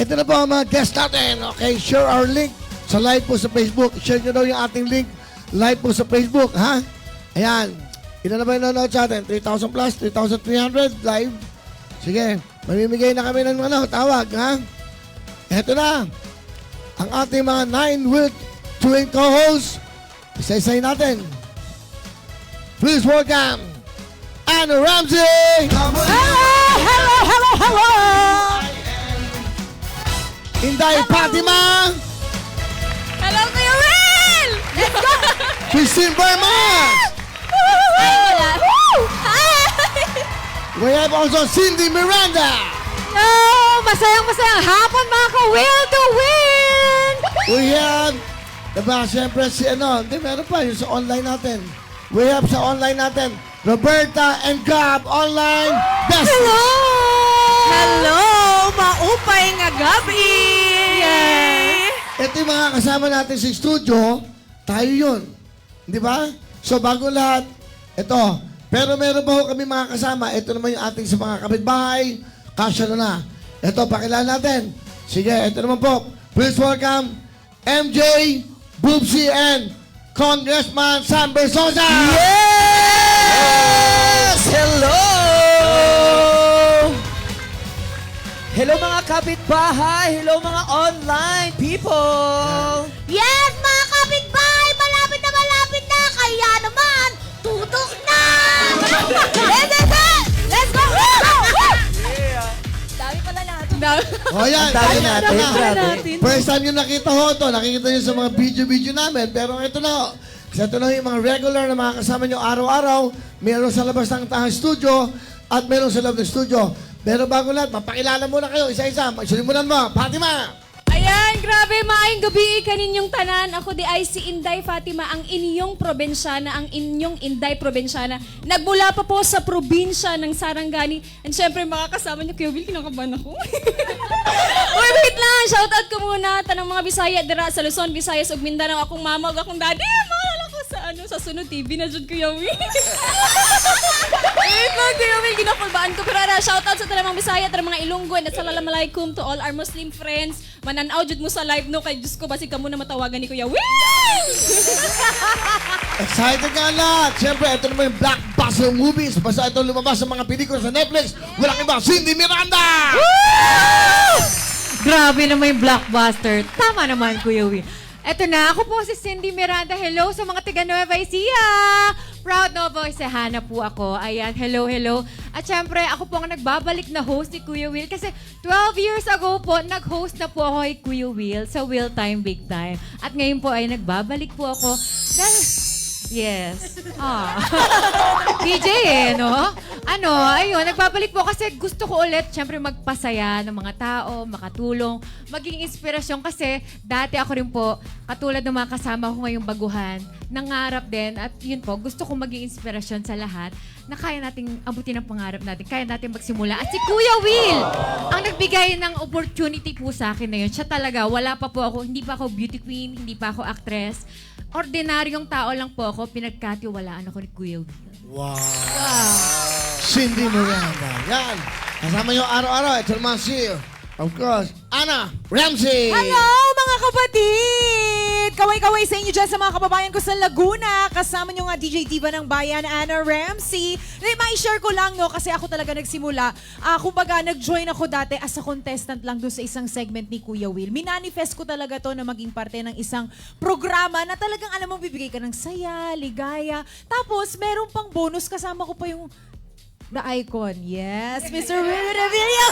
Ito na po ang mga guest natin. Okay, share our link sa live po sa Facebook. Share nyo daw yung ating link live po sa Facebook, ha? Ayan. Ilan na ba yung nanonood sa atin? 3,000 plus? 3,300 live? Sige, mamimigay na kami ng ano, tawag, ha? Ito na. Ang ating mga nine with twin co-hosts. Isa-isay natin. Please welcome Anna Ramsey! Hello, hello, hello! Inday Fatima! Hello, Kuya Will! Let's go! Christine Bermas! Ay, wala. Hi! We have also Cindy Miranda! No! Masayang masayang hapon mga ka-will to win! We have, diba, siyempre si ano, hindi, meron pa yung sa online natin. We have sa online natin, Roberta and Gab online best. Hello! Hello! Maupay nga gabi! Ito yung mga kasama natin sa studio, tayo yun. Di ba? So bago lahat, ito. Pero meron pa ho kami mga kasama. Ito naman yung ating sa mga kapitbahay. Kasya na na. Ito, pakilala natin. Sige, ito naman po. Please welcome MJ, Boobsy, and Congressman Sam Bersosa! Yes! Hello! Hello mga kapitbahay! Hello mga online people! Yes, mga kapitbahay! Malapit na malapit na! Kaya naman, tutok na! Let's go! Let's go! Dami pala natin. O yan, Ang dami yan, natin, na. grabe. First time nyo nakita ho ito, nakikita nyo sa mga video-video namin, pero ito na ho. Kasi ito na yung mga regular na mga kasama nyo araw-araw, meron sa labas ng tahang studio, at meron sa loob ng studio. Pero bago lahat, mapakilala muna kayo, isa-isa. Magsilimunan mo, Fatima! Ayan, grabe, maayong gabi kaninyong tanan. Ako di ay si Inday Fatima, ang inyong probinsyana, ang inyong Inday probinsyana. Nagmula pa po sa probinsya ng Sarangani. And syempre, makakasama niyo, Kuya Will, kinakabahan ako. Uy, wait lang! Shoutout ko muna. Tanang mga Bisaya, dira sa Luzon, Visayas, ug Mindanao. Akong mama, akong daddy. Maalala ko sa ano, sa sunod TV na dyan, Kuya Will. Wait lang, Kuya Will, ginapulbaan ko. Pero ara, shoutout sa talang mga Bisaya, talang mga Ilonggo, and assalamualaikum to all our Muslim friends. Mananaw jud mo sa live no kay Diyos ko basig ka muna matawagan ni Kuya Will. Excited nga lahat! Siyempre, ito naman yung blockbuster movies. Basta ito lumabas sa mga pelikula sa Netflix. Walang iba, Cindy Miranda! Grabe naman yung blockbuster. Tama naman, Kuya Will. Eto na, ako po si Cindy Miranda. Hello sa mga taga Nueva Ecija! Proud Nova Ecijana po ako. Ayan, hello, hello. At syempre, ako po ang nagbabalik na host ni Kuya Will kasi 12 years ago po, nag-host na po ako kay Kuya Will sa Will Time Big Time. At ngayon po ay nagbabalik po ako dahil... Yes. Ah. DJ eh, no? Ano, ayun, nagbabalik po kasi gusto ko ulit, syempre, magpasaya ng mga tao, makatulong, maging inspirasyon kasi dati ako rin po, katulad ng mga kasama ko ngayong baguhan, nangarap din at yun po, gusto ko maging inspirasyon sa lahat na kaya nating abutin ang pangarap natin, kaya natin magsimula. At si Kuya Will, ang nagbigay ng opportunity po sa akin na yun. Siya talaga, wala pa po ako, hindi pa ako beauty queen, hindi pa ako actress. Ordinaryong tao lang po ako, pinagkatiwalaan ako ni Kuya Will. Wow! Cindy Miranda. Yan. Kasama nyo araw-araw. Ito naman si, of course, Anna Ramsey. Hello mga kapatid! Kaway-kaway sa inyo dyan sa mga kababayan ko sa Laguna. Kasama nyo nga DJ Diva ng Bayan, Anna Ramsey. Na ma-share ko lang no, kasi ako talaga nagsimula. Ah, kumbaga, nag-join ako dati as a contestant lang doon sa isang segment ni Kuya Will. Minanifest ko talaga to na maging parte ng isang programa na talagang alam mo, bibigay ka ng saya, ligaya. Tapos, meron pang bonus. Kasama ko pa yung The icon, yes. Mr. Will Revilla.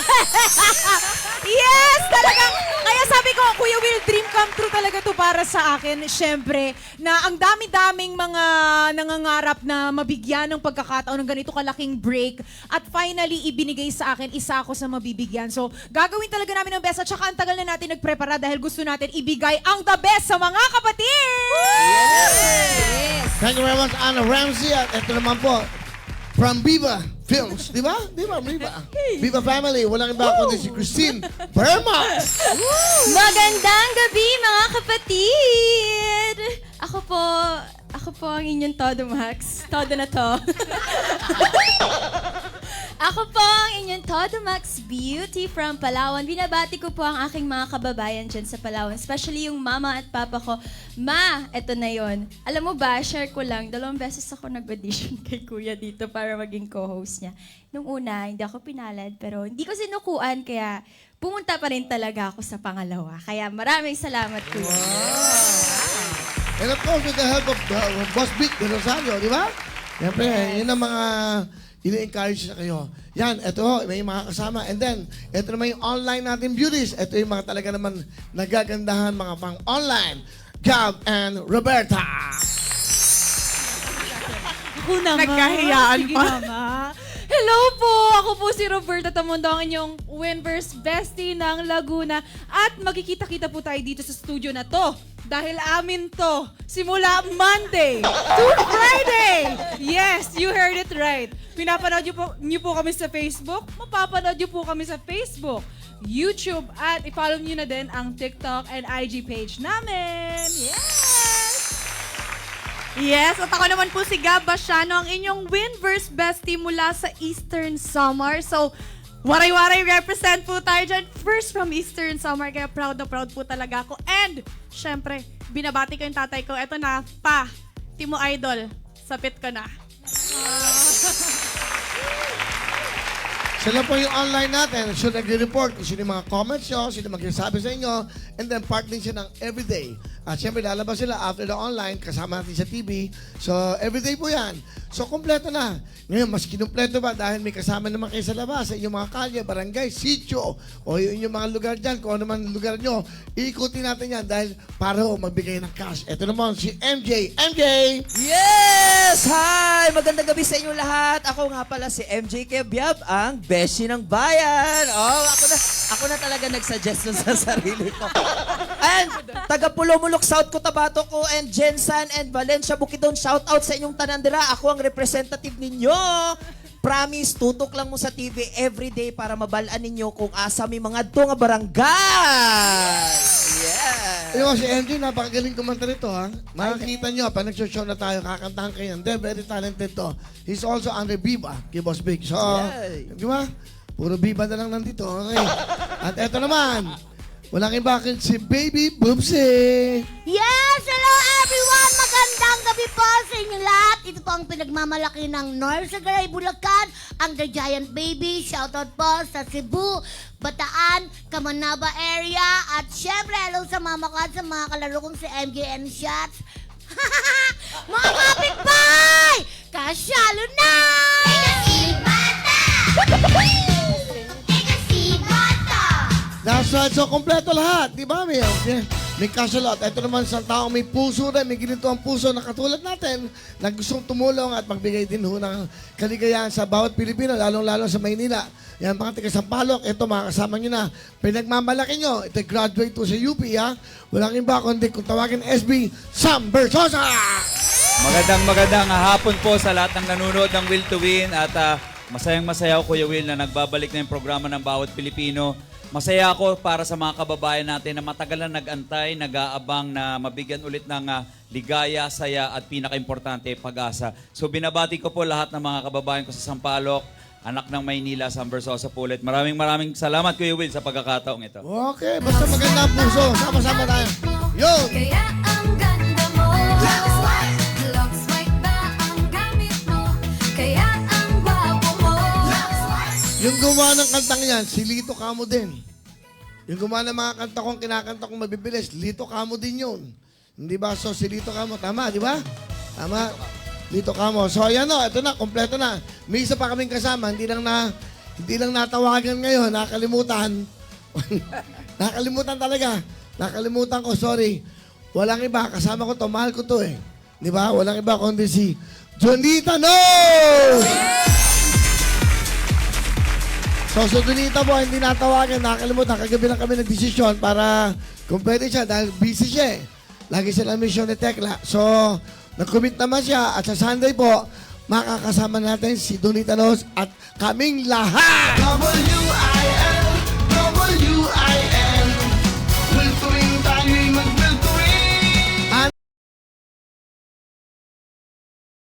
yes, talagang. Kaya sabi ko, Kuya Will, dream come true talaga to para sa akin. Siyempre, na ang dami-daming mga nangangarap na mabigyan ng pagkakataon ng ganito kalaking break. At finally, ibinigay sa akin, isa ako sa mabibigyan. So, gagawin talaga namin ang best. At saka ang tagal na natin nagprepara dahil gusto natin ibigay ang the best sa mga kapatid! Thank you very much, Anna Ramsey. At ito naman po, from Viva Films. Di ba? Di ba? Viva. Viva Family. Walang iba kundi si Christine Berma. Magandang gabi mga kapatid. Ako po, ako po ang inyong Todo Max. Todo na to. Ako po ang inyong Todo Max Beauty from Palawan. Binabati ko po ang aking mga kababayan dyan sa Palawan, especially yung mama at papa ko. Ma, eto na yon. Alam mo ba, share ko lang, dalawang beses ako nag-audition kay kuya dito para maging co-host niya. Nung una, hindi ako pinalad, pero hindi ko sinukuan, kaya pumunta pa rin talaga ako sa pangalawa. Kaya maraming salamat, kuya. And of course, with the help of uh, Boss Vic de Rosario, di ba? Siyempre, yun ang mga ini-encourage na kayo. Yan, ito, may mga kasama. And then, ito naman yung online natin beauties. Ito yung mga talaga naman nagagandahan, mga pang online. Gab and Roberta. Ako naman. Nagkahiyaan Sige pa. mama. Hello po! Ako po si Roberta Tamondo, ang inyong Winverse Bestie ng Laguna. At magkikita-kita po tayo dito sa studio na to. Dahil amin to. Simula Monday to Friday. It right. Pinapanood niyo po, niyo po kami sa Facebook. Mapapanood niyo po kami sa Facebook, YouTube, at i-follow niyo na din ang TikTok and IG page namin. Yes! Yes, at ako naman po si Gab Basiano, ang inyong Winverse bestie mula sa Eastern Samar. So, waray-waray represent po tayo dyan. First from Eastern Samar, kaya proud na proud po talaga ako. And, syempre, binabati ko yung tatay ko. Eto na, pa, Timo Idol, sapit ko na. すごい! Sila po yung online natin. So, nagre-report sino yung mga comments nyo, sino magsasabi sa inyo, and then part din siya ng everyday. At syempre, lalabas sila after the online, kasama natin sa TV. So, everyday po yan. So, kompleto na. Ngayon, mas kinumpleto ba dahil may kasama naman kayo sa labas, sa inyong mga kalye, barangay, sitio, o yung inyong mga lugar dyan, kung ano man lugar nyo, iikutin natin yan dahil para magbigay ng cash. Ito naman si MJ. MJ! Yes! Hi! Magandang gabi sa inyo lahat. Ako nga pala si MJ Kebyab, ang beshi ng bayan. Oh, ako na, ako na talaga nagsuggest nun sa sarili ko. And, taga Pulumulok South Cotabato ko and Jensan and Valencia Bukidnon, shout out sa inyong tanandira. Ako ang representative ninyo. Promise, tutok lang mo sa TV everyday para mabalaan ninyo kung asa may mga do nga barangay. Yeah. Yung si MJ, napakagaling kumanta nito ha. Makikita nyo, pag nagsoshow na tayo, kakantahan kayo yan. Then, very talented to. He's also under Viva, kay Boss Big. So, Yay. di ba? Puro Viva na lang nandito. Okay. At eto naman, walang iba kundi si Baby Boobsy. Yes! Hello everyone! Magandang gabi po sa inyo lahat. Ito po ang pinagmamalaki ng North Sagaray, Bulacan, ang The Giant Baby. Shoutout po sa Cebu, Bataan, Kamanaba area. At syempre, hello sa mama ko at sa mga kalaro kong si MJN Shots. mga kapitbahay! Kasyalo na! That's right. So, kompleto lahat. Di ba? May, may, may kasalot. Ito naman sa tao may puso rin. May ginito ang puso na katulad natin na gustong tumulong at magbigay din ho ng kaligayahan sa bawat Pilipino, lalong-lalo sa Maynila. Yan, mga taga Sampaloc, ito mga kasama nyo na. Pinagmamalaki nyo. Ito graduate to sa UP, ha? Walang iba kundi kung tawagin SB, Sam Bersosa! Magandang magandang hapon po sa lahat ng nanonood ng Will to Win at ah, masayang masaya ako Kuya Will na nagbabalik na yung programa ng bawat Pilipino. Masaya ako para sa mga kababayan natin na matagal na nag-antay, nag-aabang na mabigyan ulit ng ah, ligaya, saya at pinaka-importante, pag-asa. So binabati ko po lahat ng mga kababayan ko sa Sampaloc, anak ng Maynila, Sam Versosa po ulit. Maraming maraming salamat Kuya Will sa pagkakataong ito. Okay, basta maganda ang puso. Sama-sama tayo. Yo! Kaya gumawa ng kantang yan, si Lito Camo din. Yung gumawa ng mga kanta kong kinakanta kong mabibilis, Lito Camo din yun. Hindi ba? So, si Lito Camo, tama, di ba? Tama. Lito Camo. So, ayan o, ito na, kompleto na. May isa pa kaming kasama, hindi lang na, hindi lang natawagan ngayon, nakalimutan. nakalimutan talaga. Nakalimutan ko, sorry. Walang iba, kasama ko to, mahal ko to eh. Di ba? Walang iba kundi si Jonita No! So, sa Donita po, hindi natawagan, nakakalimutan. Kagabi lang kami nagdesisyon para kung pwede siya dahil busy siya eh. Lagi siya na mission ni Tekla. So, nag-commit naman siya at sa Sunday po, makakasama natin si Donita Nos at kaming lahat!